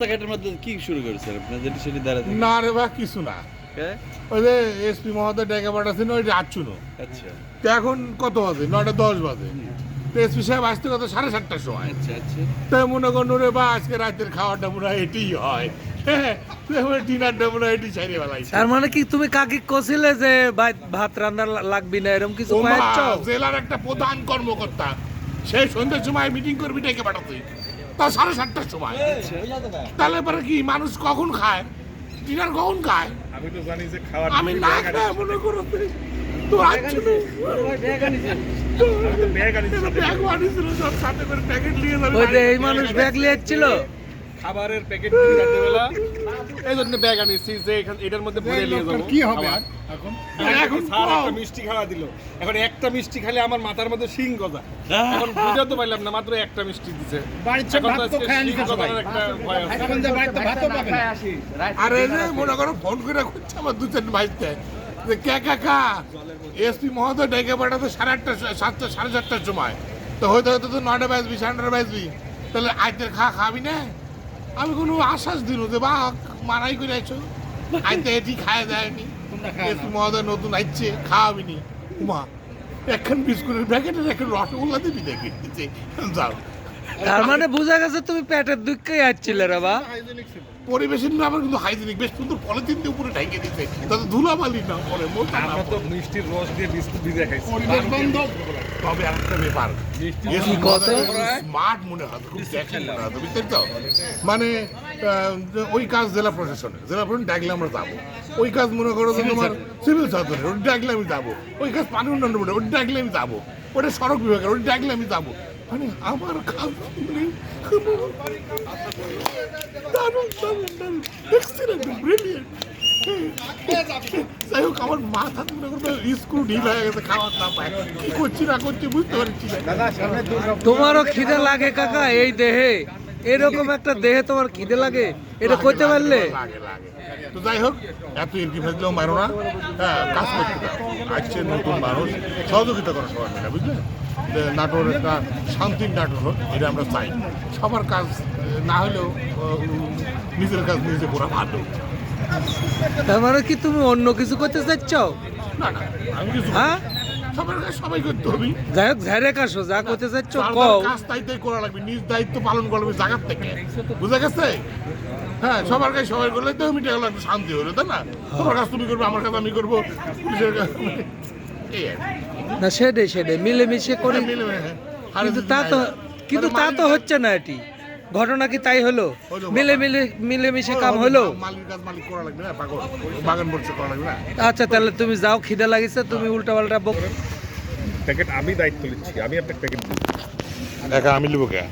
রাস্তাঘাটের মধ্যে কি শুরু করেছেন আপনার যেটি সেটি না রে বা কিছু না। ওই যে এসপি মহোদয় ডেকে পাঠাচ্ছেন ওই রাচ্ছুনো আচ্ছা। তো এখন কত বাজে? নয়টা দশ বাজে। তো এসপি সাহেব আসতে কত? সাড়ে সাতটার সময়। আচ্ছা আচ্ছা। তাই মনে করুন রে বা আজকে রাতের খাওয়াটা মনে হয় এটিই হয়। হ্যাঁ ডিনারটা মনে হয় এটি তার মানে কি তুমি কাকি কছিলে যে ভাই- ভাত রান্না লাগবি না এরকম কিছু জেলার একটা প্রধান কর্মকর্তা সেই সন্ধ্যের সময় মিটিং করবি ডেকে পাঠাতে। তা সাড়ে সাতটার সময়। তাহলে পরে কি মানুষ কখন খায়? ডিনার কখন খায়? আমি তো জানি যে খাওয়ার আমি না খায় মনে করো তো আচ্ছা ব্যাগ আনিস ব্যাগ আনিছিল সব সাথে করে প্যাকেট নিয়ে যাবে ওই যে এই মানুষ ব্যাগ নিয়ে ছিল খাবারের প্যাকেট রাত্রেবেলা। এই জন্য ব্যাগ আনিছি যে এখান- এটার মধ্যে ভরে নিয়ে যাব। কি হবে খাবার। এখন? এখন স্যার একটা মিষ্টি খাওয়া দিল। এখন একটা মিষ্টি খেলে আমার মাথার মধ্যে শিং গজা। এখন বুঝে তো পারলাম না মাত্র একটা মিষ্টি দিছে। এখন তো আজকে শিং গজানোর একটা ভয় আছে। আর এই যে মনে করো ফোন করে করছে আমার দু চার ভাইতে যে কে কাকা এসপি মহোদয় ডেকে পাঠাতে সাড়ে আটটা সাতটা সাড়ে সাতটার সময়। তো হয়তো হয়তো তো নয়টা বাজবি সাড়ে নটা বাজবি। তাহলে আইতের খা খাবি না? আমি কোনো আশ্বাস দিল যে বা মারাই করে আছো আইতে এটি খায় দেয়নি। মহাদয় মহোদয় নতুন আইছে খাওয়াবি নি উমা এখন বিস্কুটের প্যাকেটের এখন রসগোল্লা দিবি দেখি যাও। তার মানে বোঝা গেছে তুমি পেটের দুঃখে আসছিলে রে বা। পরিবেশের না আমার কিন্তু হাইজেনিক বেশ সুন্দর পলিথিন দিয়ে উপরে ঢেকে দিতে তাতে ধুলাবালি না পরে মোটা না আমরা তো মিষ্টির রস দিয়ে বিস্কুট ভিজে পরিবেশ বান্ধব। তবে আরেকটা ব্যাপার। কি কত? স্মার্ট মনে হয় খুব দেখেন তো? মানে আহ, ওই কাজ জেলা প্রশাসনের। জেলা প্রশাসন ডাকলে আমরা যাব। ওই কাজ মনে করো যে তোমার সিভিল সার্জনের ওটা ডাকলে আমি যাব। ওই কাজ পানি উন্নয়ন বোর্ডে ওটা ডাকলে আমি যাব। ওটা সড়ক বিভাগের ওটা ডাকলে আমি যাব। মানে আমার কাজ মানে দারুণ দারুণ দারুণ এক্সিলেন্ট ব্রিলিয়েন্ট যাই হোক আমার মাথা মনে করবে স্ক্রু ঢিল হয়ে গেছে খাওয়ার না পায়। কি করছি না করছি বুঝতে পারছি না। তোমারও খিদে লাগে কাকা এই দেহে। এরকম একটা দেহে তোমার খিদে লাগে এটা কইতে পারলে? তো যাই হোক এত ইরকি ফেসলেও মারো না। হ্যাঁ কাজ করতে দাও। আসছে নতুন মানুষ সহযোগিতা করো সবাই মিলে বুঝলে? নাটোর একটা শান্তির নাটোর হোক এটা আমরা চাই। সবার কাজ না হলেও নিজের কাজ নিজে করা ভালো। তার মানে কি তুমি অন্য কিছু করতে চাচ্ছ? না না আমি কিছু হ্যাঁ? সবাই করতে হবে। যাই হোক ঝাড়ে কাশো যা করতে চাচ্ছ যার কও। যার কাজ তাই তাই করা লাগবে। নিজ দায়িত্ব পালন করা লাগবে জায়গার থেকে। বুঝা গেছে? হ্যাঁ সবার কাজ সবাই করলে তো মিটে গেল শান্তি হলো তাই না? তোমার কাজ তুমি করবে আমার কাজ আমি করব পুলিশের কাজ। না সেটাই সেটাই। মিলেমিশে করে মিলে মিলে, কিন্তু তা তো কিন্তু তা তো হচ্ছে না এটি। ঘটনা কি তাই হলো? মিলে মিলে মিলেমিশে কাম হলো, করা করা আচ্ছা তাহলে তুমি যাও খিদে লাগিছে তুমি উল্টা পাল্টা বক প্যাকেট আমি দায়িত্ব নিচ্ছি আমি একটা প্যাকেট দিচ্ছি। একা আমি লিবো কে?